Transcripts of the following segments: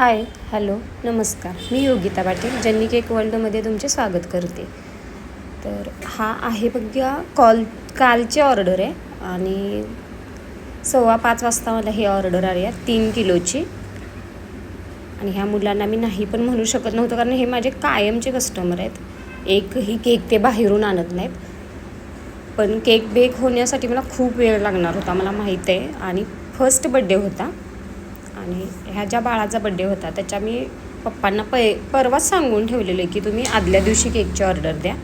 Hi hello नमस्कार. मी योगिता पाटील जन्नी cake वर्ल्डमध्ये तुमचे स्वागत करते. तर हा आहे बघा कॉल कालची ऑर्डर आहे आणि सव्वा पाच वाजता मला ही ऑर्डर आली आहे तीन किलोची. आणि ह्या मुलांना मी नाही पण म्हणू शकत नव्हतं कारण हे माझे कायमचे कस्टमर आहेत. एकही केक ते बाहेरून आणत नाहीत. पण केक बेक होण्यासाठी मला खूप वेळ लागणार होता मला माहीत आहे. आणि फर्स्ट बड्डे होता. आणि ह्या ज्या बाळाचा बड्डे होता त्याच्या मी पप्पांना पै परवाच सांगून ठेवलेलं आहे की तुम्ही आदल्या दिवशी केकची ऑर्डर द्या.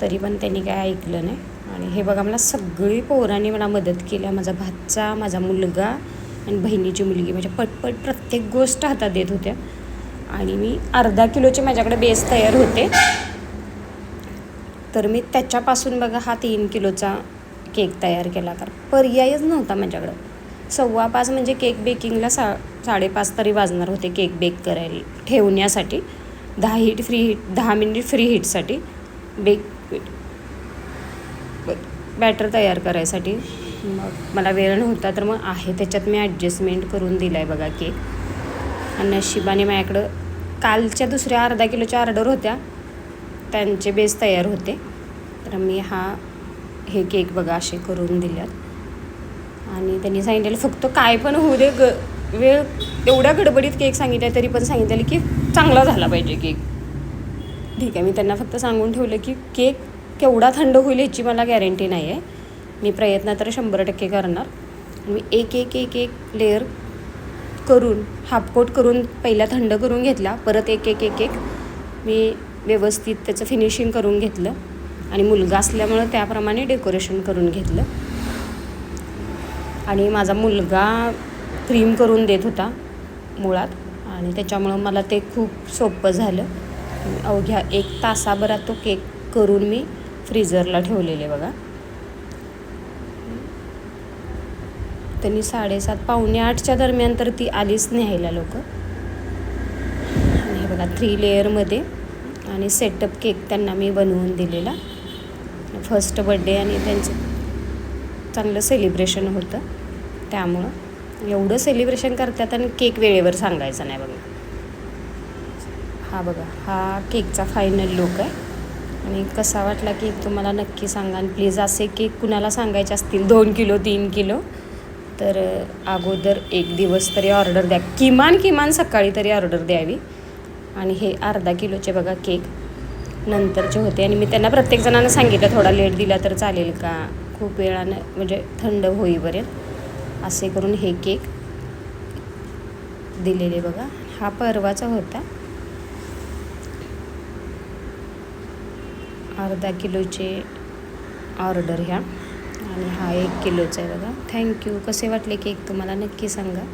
तरी पण त्यांनी काय ऐकलं नाही. आणि हे बघा मला सगळी पोरांनी मला मदत केली. माझा भाचा माझा मुलगा आणि बहिणीची मुलगी. म्हणजे पटपट प्रत्येक गोष्ट हातात देत होत्या. आणि मी अर्धा किलोचे माझ्याकडे बेस तयार होते. तर मी त्याच्यापासून बघा हा तीन किलोचा केक तयार केला. तर पर्यायच नव्हता माझ्याकडं. सव्वा पाच म्हणजे केक बेकिंगला सा साडेपाच तरी वाजणार होते केक बेक करायला ठेवण्यासाठी. दहा हिट फ्री हिट दहा मिनिट फ्री हिटसाठी बेक बॅटर तयार करायसाठी. मग मला वेळ नव्हता तर मग आहे त्याच्यात मी ॲडजस्टमेंट करून दिला आहे बघा केक. आणि नशिबाने माझ्याकडं कालच्या दुसऱ्या अर्धा किलोच्या ऑर्डर होत्या. त्यांचे बेस तयार होते. तर मी हा हे केक बघा असे करून दिल्यात. आणि त्यांनी सांगितलेलं फक्त काय पण होऊ दे ग. वेळ एवढ्या गडबडीत केक सांगितल्या तरी पण सांगितलेलं की चांगला झाला पाहिजे केक. ठीक आहे मी त्यांना फक्त सांगून ठेवलं की केक केवढा थंड होईल ह्याची मला गॅरंटी नाही आहे मी प्रयत्न तर शंभर टक्के करणार. मी एक एक एक एक लेअर करून हाफकोट करून पहिला थंड करून घेतला परत एक एक एक एक. मी व्यवस्थित त्याचं फिनिशिंग करून घेतलं. आणि मुलगा असल्यामुळं त्याप्रमाणे डेकोरेशन करून घेतलं. आणि माझा मुलगा क्रीम करून देत होता मुळात. आणि त्याच्यामुळं मला ते खूप सोपं झालं. अवघ्या एक तासाभरात तो केक करून मी फ्रीजरला ठेवलेले बघा. त्यांनी साडेसात पावणे आठच्या दरम्यान तर ती आलीच न्यायला लोक. हे बघा थ्री लेअरमध्ये आणि सेटअप केक त्यांना मी बनवून दिलेला. फर्स्ट बड्डे आणि त्यांचं चांगलं सेलिब्रेशन होतं. त्यामुळं एवढं सेलिब्रेशन करतात आणि केक वेळेवर सांगायचं नाही बघा. हा बघा हा केकचा फायनल लुक आहे. आणि कसा वाटला केक तुम्हाला नक्की सांगा आणि प्लीज असे केक कुणाला सांगायचे असतील? दोन किलो तीन किलो? तर अगोदर एक दिवस तरी ऑर्डर द्या. किमान किमान सकाळी तरी ऑर्डर द्यावी. आणि हे अर्धा किलोचे बघा केक नंतरचे होते. आणि मी त्यांना प्रत्येक जणांना सांगितलं थोडा लेट दिला तर चालेल का? खूप वेळानं म्हणजे थंड होईपर्यंत. असे करून हे केक दिलेले बघा. हा परवाचा होता. अर्धा किलोचे ऑर्डर ह्या. आणि हा एक किलोचा आहे बघा. थँक्यू कसे वाटले केक? तुम्हाला नक्की सांगा.